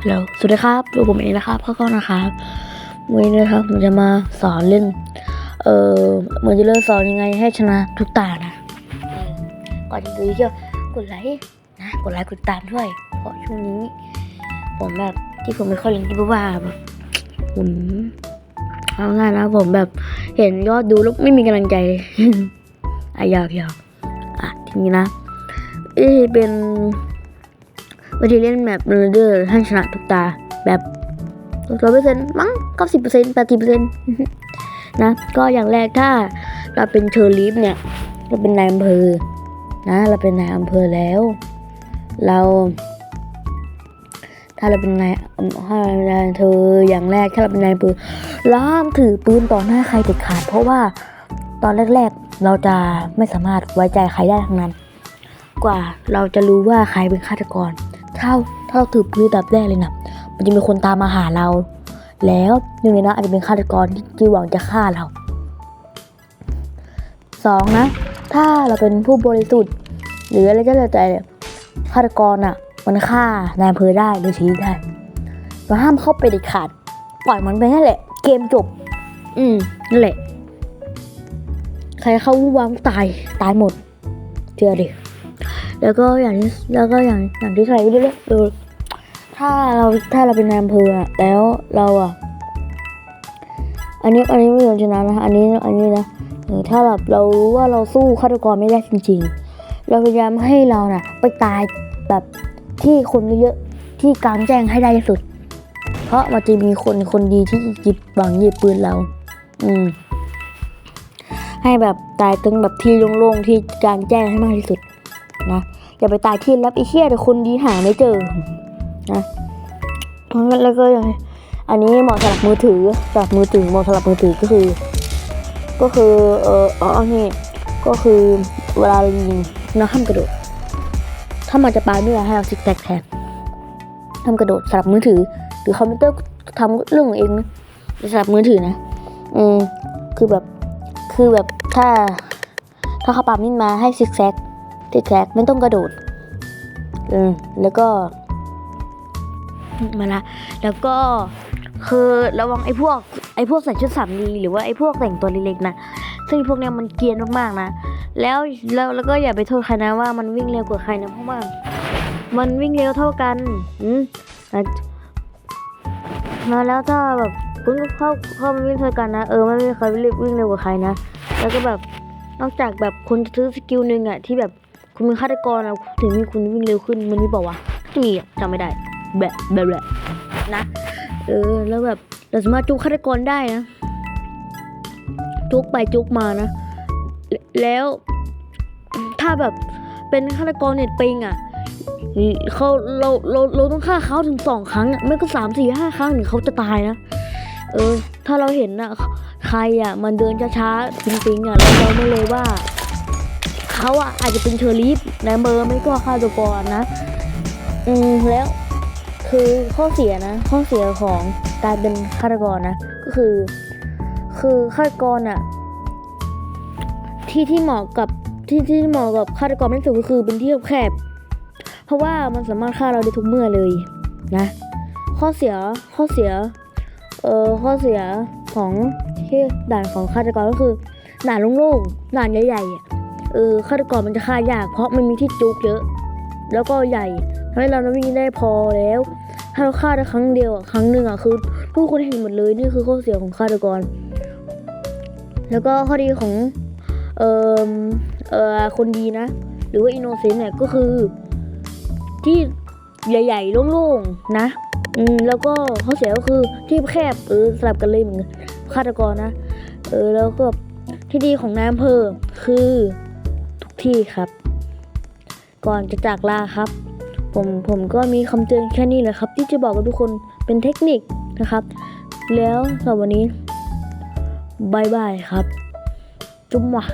ฮัลโหลสวัสดีครับดูผมเองนะครับข้าวๆนะครับวันนี้นะครับผมจะมาสอนเรื่องเอ่อเหมือนจะเริ่มสอนยังไงให้ชนะทุกตานะก่อนจะดูก็กดไลค์นะกดไลค์กดติดตามด้วย เพราะช่วงนี้ ผมแบบที่ผมไม่ค่อยเล่นที่เพราะว่าแบบผมเอาง่ายนะผมแบบเห็นยอดดูแล้วไม่มีกำลังใจเลยอะอยากอยากอะทีนี้นะเอ้เป็น วิธีเล่นแบบเรเดอร์ให้ชนะทุกตาแบบร้อยเปอร์เซ็นต์มั้งเก้าสิบเปอร์เซ็นต์แปดสิบเปอร์เซ็นต์นะ ก็อย่างแรกถ้าเราเป็นเชอร์ลีฟเนี่ย เราเป็นนายอำเภอ นะ เราเป็นนายอำเภอแล้ว เรา ถ้าเราเป็นนายถ้าเราเป็นนายเภออย่างแรกถ้าเราเป็นนายอำเภอเราห้ามถือปืนต่อหน้าใครเด็ดขาด เพราะว่าตอนแรก ๆ เราจะไม่สามารถไว้ใจใครได้ทั้งนั้น กว่าเราจะรู้ว่าใครเป็นฆาตกร ถ้าถ้าเราถือปืนดับแรกเลยนะมันจะมีคนตามมาหาเรา แล้วหนึ่งในนั้นอาจจะเป็นฆาตกรที่ที่หวังจะฆ่าเราสองนะ ถ้าเราเป็นผู้บริสุทธิ์ หรืออะไรก็แล้วแต่ฆาตกรอะ มันฆ่านายอำเภอได้หรือชี้ได้เราห้ามเข้าไปเด็ดขาดปล่อยมันไปนั่นแหละ เกมจบ อืมนั่นแหละ ใครเข้าวู้วามตายตายหมดเชื่อดิ แล้วก็อย่างแล้วก็อย่างอย่างที่ใครไม่รู้ถ้าเราถ้าเราเป็นนายอำเภออะแล้วเราอะอันนี้อันนี้ไม่ยอมชนะนะอันนี้อันนี้นะถ้าแบบเรารู้ว่าเราสู้ฆาตกรไม่ได้จริง ๆ เราพยายามให้เราน่ะ ไปตายแบบที่คนเยอะๆที่กลางแจ้งให้ได้ที่สุด เพราะมันจะมีคนคนดีที่หยิบบังหยิบปืนเรา อืมให้แบบตายตรงแบบที่โล่งๆที่กลางแจ้งให้มากที่สุด นะอย่าไปตายที่รับไอ้เชี่ยแต่คนดีหาไม่เจอนะแล้วก็อันนี้เหมาะสำหรับมือถือสำหรับมือถือเหมาะสำหรับมือถือก็คือ ก็คือเอออ๋อนี่ก็คือเวลาเรายิงเราห้ามกระโดด ถ้ามันจะปาไม่ได้ให้เราซิกแซกแทนห้ามกระโดดสำหรับมือถือ หรือคอมพิวเตอร์ทำเรื่องของเองนะสำหรับมือถือนะอืมคือแบบคือแบบถ้าถ้าเขาปามินมาให้ซิกแซก ติดแท็กไม่ต้องกระโดดเออแล้วก็ มาละแล้วก็คือระวังไอ้พวกไอ้พวกใส่ชุดสามดีหรือว่าไอ้พวกแต่งตัวเล็กๆนะซึ่งพวกเนี้ยมันเกรียนมากๆนะแล้วแล้วแล้วก็อย่าไปโทษใครนะว่ามันวิ่งเร็วกว่าใครนะเพราะว่ามันวิ่งเร็วเท่ากันอืมอะมาแล้วถ้าแบบคุณเข้าเข้ามาวิ่งเท่ากันนะเออไม่มีใครวิ่งเร็วกว่าใครนะแล้วก็แบบนอกจากแบบคุณจะซื้อสกิลหนึ่งอะที่แบบ คุณเป็นฆาตกรอะถึงมีคุณวิ่งเร็วขึ้นมันมีเปล่าวะจะมีจำไม่ได้แบะแบะแบะนะเออแล้วแบบเราสามารถจุกฆาตกรได้นะจุกไปจุกมานะ แล้วถ้าแบบเป็นฆาตกรเน็ตปิงอะเขาเราเราเราต้องฆ่าเขาถึงสองครั้งไม่ก็สามสี่ห้าครั้งถึงเขาจะตายนะเออ ถ้าเราเห็นอะใครอะมันเดินช้าๆปิงๆอะเราเราไม่เลยว่า เขาอะอาจจะเป็นเชอร์ลีฟในเบอร์ไม่ก็ฆาตกรนะ อืมแล้วคือข้อเสียนะ ข้อเสียของการเป็นฆาตกรนะ ก็คือ คือฆาตกรอะที่ที่เหมาะกับที่ที่เหมาะกับฆาตกรไม่สุดก็คือเป็นที่แคบเพราะว่ามันสามารถฆ่าเราได้ทุกเมื่อเลยนะ ข้อเสียข้อเสียเอ่อข้อเสียของที่ด่านของฆาตกรก็คือด่านโล่งๆด่านใหญ่ๆอะ เออฆาตกรมันจะฆ่ายาก เพราะมันมีที่จุกเยอะ แล้วก็ใหญ่ทำให้เราวิ่งได้พอแล้ว ถ้าเราฆ่าได้ครั้งเดียวอะครั้งหนึ่งอะคือทุกคนเห็นหมดเลยนี่คือข้อเสียของฆาตกร แล้วก็ข้อดีของเออเออคนดีนะ หรือว่าอินโนเซนต์เนี่ยก็คือ ที่ใหญ่ๆโล่งๆนะอืมแล้วก็ข้อเสียก็คือที่แคบเออสลับกันเลยเหมือนฆาตกรนะ เออแล้วก็ที่ดีของนายอำเภอคือ ที่ครับ ก่อนจะจากลาครับ ผมผมก็มีคำเตือนแค่นี้แหละครับ ที่จะบอกกับทุกคนเป็นเทคนิคนะครับ แล้วสำหรับวันนี้บายบายครับ จุ๊บว่ะ